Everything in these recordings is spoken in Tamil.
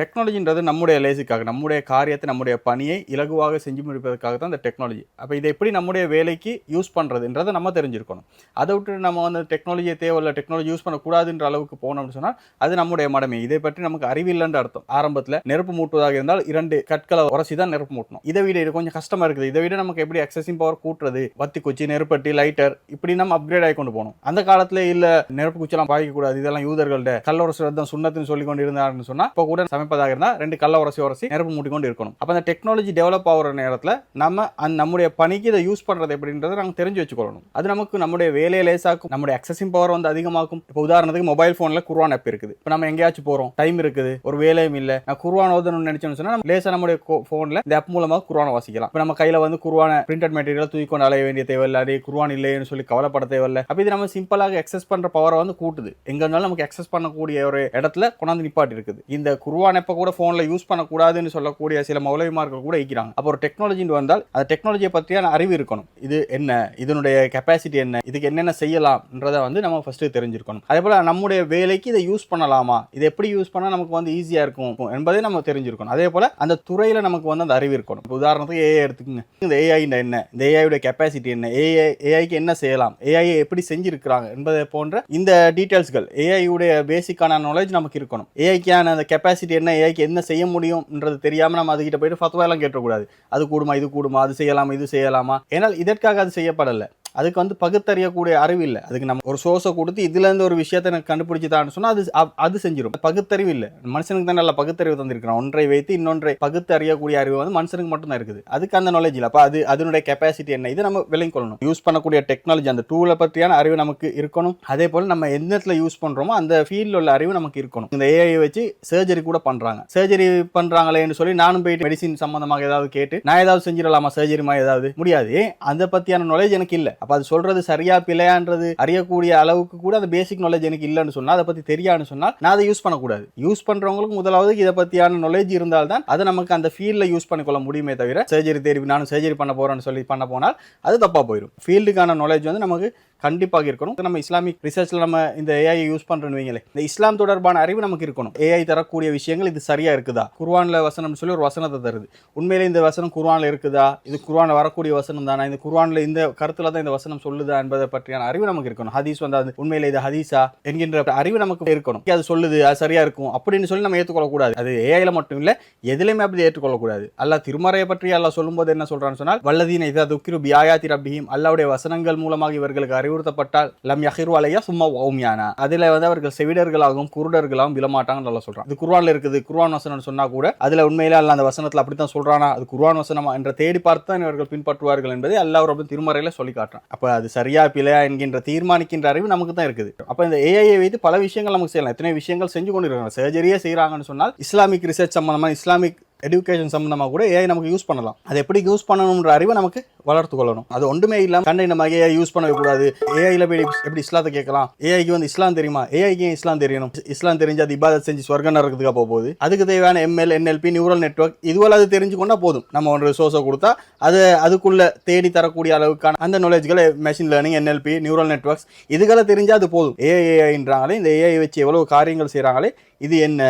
டெக்னாலஜின்றது நம்முடைய லேசிக்காக நம்முடைய காரியத்தை நம்முடைய பணியை இலகுவாக செஞ்சு முடிப்பதற்காக தான் இந்த டெக்னாலஜி அப்போ இதை எப்படி நம்முடைய வேலைக்கு யூஸ் பண்ணுறதுன்றதை நம்ம தெரிஞ்சிருக்கணும். அதை விட்டு நம்ம வந்து டெக்னாலஜியை தேவையில்ல டெக்னாலஜி யூஸ் பண்ணக்கூடாதுன்ற அளவுக்கு போனோம்னு சொன்னால் அது நம்முடைய மடமை. இதை பற்றி நமக்கு அறிவில்லைன்ற அர்த்தம். ஆரம்பத்தில் நெருப்பு மூட்டுவதாக இருந்தால் இரண்டு கற்களை உரசி தான் நெருப்பு மூட்டணும். இதை விட இது கொஞ்சம் கஷ்டமாக இருக்குது. இதை விட நமக்கு எப்படி எக்ஸசிங் பவர் கூட்டுறது? வத்தி குச்சி நெருப்பட்டி லைட்டர் இப்படி நம்ம அப்கிரேட் ஆகி கொண்டு போகணும். அந்த காலத்தில் இல்லை நெருப்பு குச்சிலாம் பாய்க்கக்கூடாது. இதெல்லாம் யூதர்கள்ட்ட கல்ல தான் சுண்ணத்துன்னு சொல்லி கொண்டு இருந்தாருன்னு சொன்னால் இப்போ கூட சமைப்பதாக இருந்தால் ரெண்டு கல்ல உரசி உரசி நெருப்பு மூட்டிக்கொண்டு இருக்கணும். அப்போ அந்த டெக்னாலஜி டெவலப் ஆகிற நேரத்தில் நம்ம அந்த நம்முடைய பணிக்கு இதை யூஸ் பண்ணுறது எப்படின்றத நாங்கள் தெரிஞ்சு வச்சுக்கொள்ளணும். அது நமக்கு நம்முடைய வேலையை லேசாக்கும் நம்முடைய அக்சஸிங் பவர் வந்து அதிகமாக்கும். இப்போ உதாரணத்துக்கு மொபைல் ஃபோனில் குர்வான் ஆப் இருக்குது. இப்போ நம்ம எங்கேயாச்சும் போகிறோம் டைம் இருக்குது ஒரு வேலையும் இல்லை. நான் குர்வான் ஓதணும்னு நினச்சோம்னு சொன்னால் நம்ம லேசாக நம்முடைய ஃபோனில் இந்த ஆப் மூலமாக குர்வானை வாசிக்கலாம். இப்போ நம்ம கையில் வந்து குர்வான பிரிண்டட் மெட்டீரியல் தூக்கி கொண்டு அலைய வேண்டிய தேவையில்லை. அதே குர்வான் இல்லைன்னு சொல்லி கவலைப்பட தேவையில்லை. அப்போ இது நம்ம சிம்பிளாக எக்ஸஸ் பண்ணுற பவரை வந்து கூட்டுது. எங்கே இருந்தாலும் நமக்கு எக்ஸஸ் பண்ணக்கூடிய ஒரு இடத்துல கொண்டாந்து நிப்பாட்டி இருக்குது இந்த குர்வான் எப்போ கூட ஃபோனில் யூஸ் பண்ணக்கூடாதுன்னு சொல்லக்கூடிய சில மௌலவிமார்கள் கூட இருக்கிறாங்க. அப்போ ஒரு டெக்னாலஜின்னு வந்தால் அந்த டெக்னாலஜியை பற்றியான அறிவு இருக்கணும். இது என்ன? இதனுடைய கெப்பாசிட்டி என்ன? இதுக்கு என்னென்ன செய்யலாம்ன்றதை வந்து நம்ம ஃபர்ஸ்ட் தெரிஞ்சிருக்கணும். அதே போல் நம்முடைய வேலைக்கு இதை யூஸ் பண்ணலாமா? இதை எப்படி யூஸ் பண்ணால் நமக்கு வந்து ஈஸியாக இருக்கும்? என்பதை நம்ம தெரிஞ்சிருக்கணும். அதே போல் அந்த துறையில் நமக்கு வந்து அந்த அறிவு இருக்கணும். இப்போ உதாரணத்துக்கு ஏஐ எடுத்துக்கோங்க. இந்த ஏஐ என்ன? இந்த ஏஐயோட கெப்பாசிட்டி என்ன? ஏஐ ஏஐக்கு என்ன செய்யலாம்? ஏஐ எப்படி செஞ்சிருக்கிறாங்க? என்பதை போன்ற இந்த டீட்டெயில்ஸ்கள் ஏஐயுடைய பேசிக்கான நாலேஜ் நமக்கு இருக்கணும். ஏஐக்கான அந்த கெப்பாசிட்டி என்ன? ஏஐக்கு என்ன செய்ய முடியும்ன்றது தெரியாம நம்ம அதுகிட்ட போயிட்டு ஃபத்வா எல்லாம் கேட்டக்கூடாது அது கூடுமா இது கூடுமா அது செய்யலாமா இது செய்யலாமா? ஏன்னால் இதற்காக அது செய்யப்படலை. அதுக்கு வந்து பகுத்தறியக்கூடிய அறிவு இல்லை. அதுக்கு நம்ம ஒரு சோர்ஸை கொடுத்து இதுலேருந்து ஒரு விஷயத்தை எனக்கு கண்டுபிடிச்சிதான்னு தான் அது அது செஞ்சிடும் பகுத்தறிவு இல்லை. மனுஷனுக்கு தான் நல்ல பகுத்தறிவு தந்திருக்கிறான். ஒன்றை வைத்து இன்னொன்றை பகுத்து அறியக்கூடிய அறிவு வந்து மனுஷனுக்கு மட்டும் தான் இருக்குது. அதுக்கு அந்த நாலேஜ் இல்லை. அப்போ அது அதனுடைய கெப்பாசிட்டி என்ன? இது நம்ம விளங்கி கொள்ளணும். யூஸ் பண்ணக்கூடிய டெக்னாலஜி அந்த டூலை பற்றியான அறிவு நமக்கு இருக்கணும். அதே போல் நம்ம எந்த இடத்துல யூஸ் பண்ணுறோமோ அந்த ஃபீல்டில் உள்ள அறிவு நமக்கு இருக்கணும். இந்த ஏஐ வச்சு சர்ஜரி கூட பண்ணுறாங்க சர்ஜரி பண்ணுறாங்களேன்னு சொல்லி நானும் போயிட்டு மெடிசின் சம்மந்தமாக ஏதாவது கேட்டு நான் ஏதாவது செஞ்சிடலாமா? சர்ஜரிமா ஏதாவது? முடியாது. ஏன்? அதை நாலேஜ் எனக்கு இல்லை. அப்போ அது சொல்றது சரியா பிழையான்றது அறியக்கூடிய அளவுக்கு கூட அந்த பேசிக் நாலேஜ் எனக்கு இல்லைன்னு சொன்னால் அதை பத்தி தெரியாதுன்னு சொன்னால் நான் அதை யூஸ் பண்ணக்கூடாது. யூஸ் பண்றவங்களுக்கு முதலாவது இதை பத்தியான நாலேஜ் இருந்தால்தான் அதை நமக்கு அந்த ஃபீல்டில் யூஸ் பண்ணிக்கொள்ள முடியுமே தவிர சர்ஜரி தேர்வு நானும் சர்ஜரி பண்ண போறேன்னு சொல்லி பண்ண போனால் அது தப்பா போயிடும் ஃபீல்டுக்கான நாலேஜ் வந்து நமக்கு கண்டிப்பாக இருக்கணும். நம்ம இஸ்லாமிக் ரிசர்ச்ல நம்ம இந்த ஏஐ யூஸ் பண்றோம்னு வைங்களே இந்த இஸ்லாம் தொடர்பான அறிவு நமக்கு இருக்கணும். ஏஐ தரக்கூடிய விஷயங்கள் இது சரியா இருக்குதா? குர்வானில் வசனம்னு சொல்லி ஒரு வசனத்தை தருது. உண்மையிலே இந்த வசனம் குர்வானில் இருக்குதா? இது குர்ஆன்ல வரக்கூடிய வசனம் தானா? இந்த குர்வானில் இந்த கருத்துல தான் இந்த வசனம் சொல்லுதா என்பதை பற்றியான அறிவு நமக்கு இருக்கணும். ஹதீஸ் வந்து அது உண்மையிலே இது ஹதீஸா என்கின்ற அறிவு நமக்கு இருக்கணும். அது சொல்லுது அது சரியா இருக்கும் அப்படின்னு சொல்லி நம்ம ஏற்றுக்கொள்ளக்கூடாது. அது ஏஐல மட்டும் இல்ல எதுலையுமே அப்படி ஏற்றுக்கொள்ளக்கூடாது. அல்லா திருமறையை பற்றி அல்லா சொல்லும்போது என்ன சொல்றான்னு சொன்னால் வல்லதீன இதா துக்கிரு பியாயாத்தி ரப்பிஹிம் அல்லாவுடைய வசனங்கள் மூலமாக இவர்களுக்கு அறிவுறுத்தப்பட்டால் லம் யஹிரு அலையா சும்மா ஓமியானா அதுல வந்து அவர்கள் செவிடர்களாகவும் குருடர்களாகவும் விழமாட்டாங்கன்னு நல்லா சொல்றான். இது குர்ஆன்ல இருக்குது. குர்வான் வசனம் சொன்னா கூட அதுல உண்மையில அல்ல அந்த வசனத்துல அப்படித்தான் சொல்றானா? அது குர்வான் வசனமா என்ற தேடி பார்த்து தான் இவர்கள் பின்பற்றுவார்கள் என்பதை அல்லாஹ் ரொம்ப திருமறையில சொல்லி காட்டுறான். அப்ப அது சரியா பிழையா என்கின்ற தீர்மானிக்கின்ற அறிவு நமக்கு தான் இருக்குது. அப்ப இந்த ஏஐயை வைத்து பல விஷயங்கள் நமக்கு செய்யலாம். எத்தனை விஷயங்கள் செஞ்சு கொண்டு இருக்காங்க சர்ஜரியே செய்யறாங்கன்னு சொன்னால் இஸ்லாமிக் ரிசர்ச் சம்பந்தமாக இஸ்லாமிக் எடுக்கேஷன் சம்மந்தமாக கூட ஏஐ நமக்கு யூஸ் பண்ணலாம். அது எப்படி யூஸ் பண்ணணுன்ற அறிவை நமக்கு வளர்த்து கொள்ளணும். அது ஒன்றுமே இல்லாமல் கண்டை நம்ம ஏஐ யூஸ் பண்ணவே கூடாது. ஏஐல போய் எப்படி இஸ்லாத்தை கேட்கலாம்? ஏஐக்கு வந்து இஸ்லாம் தெரியுமா? ஏஐக்கு இஸ்லாம் தெரியணும்? இஸ்லாம் தெரிஞ்சு அது இபாதத் செஞ்சு சொர்க்கம் நரகத்துக்காக போக போகுது? அதுக்கு தேவையான எம்எல் என்எல்பி நியூரல் நெட்வொர்க் இதுவெல்லாம் அது தெரிஞ்சுக்கொண்டா போதும். நம்ம ஒரு ரிசோர்ஸை கொடுத்தா அது அதுக்குள்ள தேடி தரக்கூடிய அளவுக்கான அந்த நாலேஜ்களை machine learning NLP neural networks இதுகளை தெரிஞ்சால் அது போதும். ஏஐஏஐன்றாங்களே இந்த ஏஐ வச்சு எவ்வளோ காரியங்கள் செய்கிறாங்களே இது என்ன?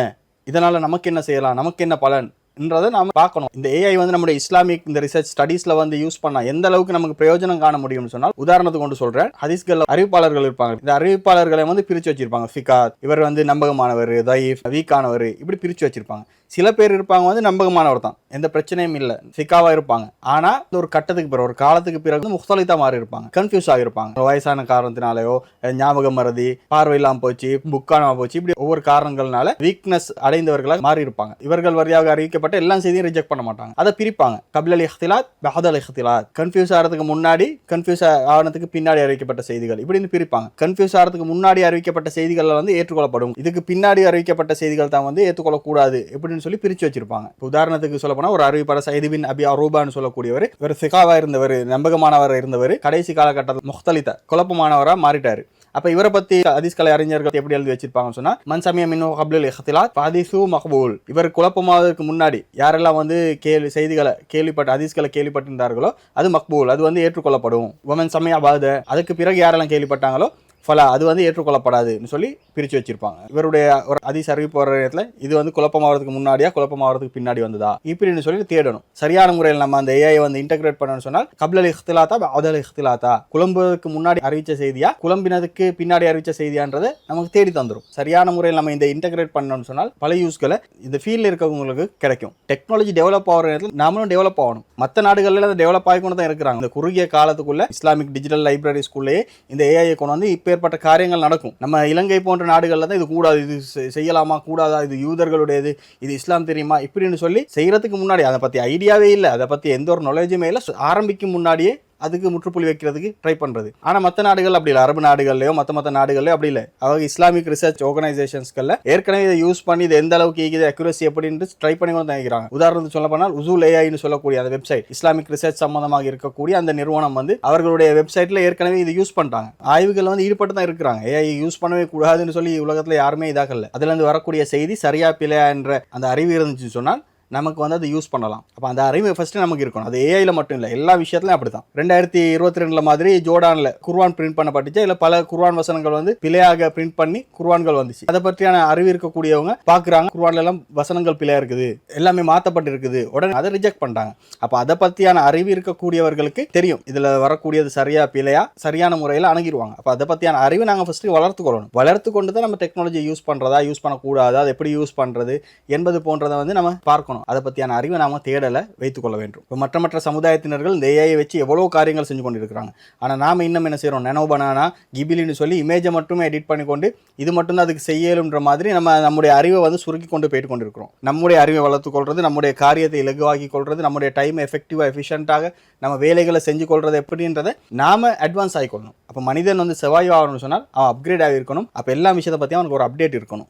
இதனால் நமக்கு என்ன செய்யலாம்? நமக்கு என்ன பலன்? என்றதை நாம பார்க்கணும். இந்த ஏஐ வந்து நம்முடைய இஸ்லாமிக் இந்த ரிசர்ச் ஸ்டடீஸ்ல வந்து யூஸ் பண்ணா எந்த அளவுக்கு நமக்கு பிரயோஜனம் காண முடியும்னு சொன்னால் உதாரணத்துக்கு கொண்டு சொல்றேன். ஹதீஸ்கள் அறிவிப்பாளர்கள் இருப்பாங்க. இந்த அறிவிப்பாளர்களை வந்து பிரிச்சு வச்சிருப்பாங்க. ஃபிகாத் இவர் வந்து நம்பகமானவர் தயீஃப் வீக்கானவர் இப்படி பிரிச்சு வச்சிருப்பாங்க. சில பேர் இருப்பாங்க வந்து நம்பகமானவர் தான். எந்த பிரச்சனையும் இல்லை. சிக்காவாக இருப்பாங்க. ஆனால் இந்த ஒரு கட்டத்துக்கு பிறகு ஒரு காலத்துக்கு பிறகு வந்து மாறி இருப்பாங்க. கன்ஃபியூஸ் ஆகிருப்பாங்க வயசான காரணத்தினாலயோ ஞாபகம் மறதி பார்வையில்லாமல் போச்சு புக்கான போச்சு இப்படி ஒவ்வொரு காரணங்கள்னால வீக்னஸ் அடைந்தவர்களாக மாறி இருப்பாங்க. இவர்கள் வரியாக அறிவிக்கப்பட்ட எல்லா செய்தியும் ரிஜெக்ட் பண்ண மாட்டாங்க. அதை பிரிப்பாங்க. கபிலல் இஹ்திலாத் பஹதல் இஹ்திலாத். கன்ஃபியூஸ் ஆகிறதுக்கு முன்னாடி கன்ஃபியூஸ் ஆனதுக்கு பின்னாடி அறிவிக்கப்பட்ட செய்திகள். இப்படின்னு பிரிப்பாங்க. கன்ஃபியூஸ் ஆகிறதுக்கு முன்னாடி அறிவிக்கப்பட்ட செய்திகள் வந்து ஏற்றுக்கொள்ளப்படும். இதுக்கு பின்னாடி அறிவிக்கப்பட்ட செய்திகள் தான் வந்து ஏற்றுக்கொள்ளக்கூடாது. அப்படின்னு சொல்லி பிரிச்சு வச்சிருப்பாங்க. உதாரணத்துக்கு சொல்ல போனால் ஒரு அறிவிப்பாளர் சைது பின் அபி அரூபான்னு சொல்லக்கூடியவர் இவர் சிகாவா இருந்தவர் நம்பகமானவர் இருந்தவர் கடைசி காலகட்டத்தில் முக்தலித்த குழப்பமானவராக மாறிட்டாரு. அப்போ இவரை பத்தி ஹதீஸ் கலை அறிஞர்கள் எப்படி எழுதி வச்சிருப்பாங்கன்னு சொன்னா மன் மின்னு அப்துல் இஹத்திலா பாதிசு மஹபூல் இவர் குழப்பமாவதற்கு முன்னாடி யாரெல்லாம் வந்து கேள்வி செய்திகளை கேள்விப்பட்ட ஹதீஸ்களை கேள்விப்பட்டிருந்தார்களோ அது மக்பூல் அது வந்து ஏற்றுக்கொள்ளப்படும். உமன் சமய பாத அதுக்கு பிறகு யாரெல்லாம் கேள்விப்பட்டாங்களோ ஃபலா அது வந்து ஏற்றுக்கொள்ளப்படாதுன்னு சொல்லி பிரித்து வச்சிருப்பாங்க. இவருடைய ஒரு அதிச அறிவிப்பு வர நேரத்தில் இது வந்து குழப்பமாகறதுக்கு முன்னாடியா குழப்பமாகறதுக்கு பின்னாடி வந்ததா? இப்படின்னு சொல்லி தேடணும். சரியான முறையில் நம்ம அந்த ஏஐ வந்து இன்டகிரேட் பண்ணணும்னு சொன்னால் கப்லல் இஹ்திலாத்தா அதல் இஹ்திலாத்தா? குழம்புவதற்கு முன்னாடி அறிவித்த செய்தியா குழம்பினதுக்கு பின்னாடி அறிவித்த செய்தியான்றதை நமக்கு தேடி தந்துடும் சரியான முறையில் நம்ம இந்த இன்டகிரேட் பண்ணணும்னு சொன்னால் பல யூஸ்களை இந்த ஃபீல்டில் இருக்கவங்களுக்கு கிடைக்கும். டெக்னாலஜி டெவலப் ஆகிற நேரத்தில் நாமளும் டெவலப் ஆகணும். மற்ற நாடுகளில் அதை டெவலப் ஆகி கொண்டு தான் இருக்கிறாங்க. இந்த குறுகிய காலத்துக்குள்ள இஸ்லாமிக் டிஜிட்டல் லைப்ரரி ஸ்கூல்லேயே இந்த ஏஐ கொண்டு வந்து இப்போ மேற்பட்ட காரியங்கள் நடக்கும். நம்ம இலங்கை போன்ற நாடுகளில் தான் இது கூடாது இது செய்யலாமா கூடாதா இது யூதர்களுடையது இது இஸ்லாம் தெரியுமா இப்படின்னு சொல்லி செய்கிறதுக்கு முன்னாடி அதை பற்றி ஐடியாவே இல்லை. அதை பற்றி எந்த ஒரு நாலேஜுமே இல்லை. ஆரம்பிக்கும் முன்னாடியே அதுக்கு முற்றுப்புள்ளி வைக்கிறதுக்கு ட்ரை பண்ணுறது ஆனால் மற்ற நாடுகள் அப்படி இல்லை. அரபு நாடுகள்லையோ மற்ற மற்ற நாடுகள்லையோ அப்படி இல்லை. அவங்க இஸ்லாமிக் ரிசர்ச் ஆர்கனைசேஷன்ஸ்களில் ஏற்கனவே இதை யூஸ் பண்ணி இது எந்த அளவுக்கு இருக்குது அக்யூரசி எப்படின்னு ட்ரை பண்ணி கொண்டு தான் உதாரணத்துக்கு சொல்ல போனால் உசூல் ஏஐன்னு சொல்லக்கூடிய அந்த வெப்சைட் இஸ்லாமிக் ரிசர்ச் சம்பந்தமாக இருக்கக்கூடிய அந்த நிறுவனம் வந்து அவர்களுடைய வெப்சைட்டில் ஏற்கனவே இது யூஸ் பண்ணுறாங்க ஆய்வுகள் வந்து ஈடுபட்டு தான் இருக்கிறாங்க. ஏஐ யூஸ் பண்ணவே கூடாதுன்னு சொல்லி உலகத்தில் யாருமே இதாகல அதுலேருந்து வரக்கூடிய செய்தி சரியா பிழையா என்ற அந்த அறிவு இருந்துச்சுன்னு சொன்னால் நமக்கு வந்து அதை யூஸ் பண்ணலாம். அப்போ அந்த அறிவு ஃபஸ்ட்டு நமக்கு இருக்கணும். அது ஏஐயில் மட்டும் இல்லை எல்லா விஷயத்துலையும் அப்படி தான் ரெண்டாயிரத்தி இருபத்தி ரெண்டில் மாதிரி ஜோர்டானில் குர்வான் பிரிண்ட் பண்ணப்பட்டுச்சு இல்லை பல குர்வான் வசனங்கள் வந்து பிழையாக பிரிண்ட் பண்ணி குர்வான்கள் வந்துச்சு. அதை பற்றியான அறிவு இருக்கக்கூடியவங்க பார்க்குறாங்க குர்வான்ல எல்லாம் வசனங்கள் பிழையாக இருக்குது. எல்லாமே மாற்றப்பட்டு இருக்குது. உடனே அதை ரிஜெக்ட் பண்ணுறாங்க அப்போ அதை பற்றியான அறிவு இருக்கக்கூடியவர்களுக்கு தெரியும். இதில் வரக்கூடியது சரியா பிழையா சரியான முறையில் அணுகிடுவாங்க. அப்போ அதை பற்றியான அறிவு நாங்கள் ஃபஸ்ட்டு வளர்த்து கொள்ளணும். வளர்த்து கொண்டு தான் நம்ம டெக்னாலஜி யூஸ் பண்ணுறதா யூஸ் பண்ணக்கூடாதா அதை எப்படி யூஸ் பண்ணுறது என்பது போன்றதை வந்து நம்ம பார்க்கணும். அதை பற்றியான அறிவை நாம் தேடலை வைத்துக்கொள்ள வேண்டும். இப்போ மற்ற மற்ற சமுதாயத்தினர்கள் இந்த ஏஐ வச்சு எவ்வளோ காரியங்கள் செஞ்சு கொண்டு இருக்கிறாங்க ஆனால் நாம் இன்னும் என்ன செய்கிறோம் நெனோ பனானா கிபிலின்னு சொல்லி இமேஜை மட்டுமே எடிட் பண்ணிக்கொண்டு இது மட்டும்தான் அதுக்கு செய்யலுன்ற மாதிரி நம்ம நம்முடைய அறிவை வந்து சுருக்கி கொண்டு போயிட்டு கொண்டு இருக்கிறோம் நம்முடைய அறிவை வளர்த்துக்கொள்வது நம்முடைய காரியத்தை இலகுவாக்கி கொள்வது நம்முடைய டைம் எஃபெக்டிவாக எஃபிஷியண்ட்டாக நம்ம வேலைகளை செஞ்சு கொள்வது எப்படின்றதை நாம அட்வான்ஸ் ஆகிக்கொள்ளணும் அப்போ மனிதன் வந்து செவ்வாய் ஆகணும்னு சொன்னால் அவன் அப்கிரேட் ஆகியிருக்கணும். அப்போ எல்லா விஷயத்தை பற்றியும் அவனுக்கு ஒரு அப்டேட் இருக்கணும்.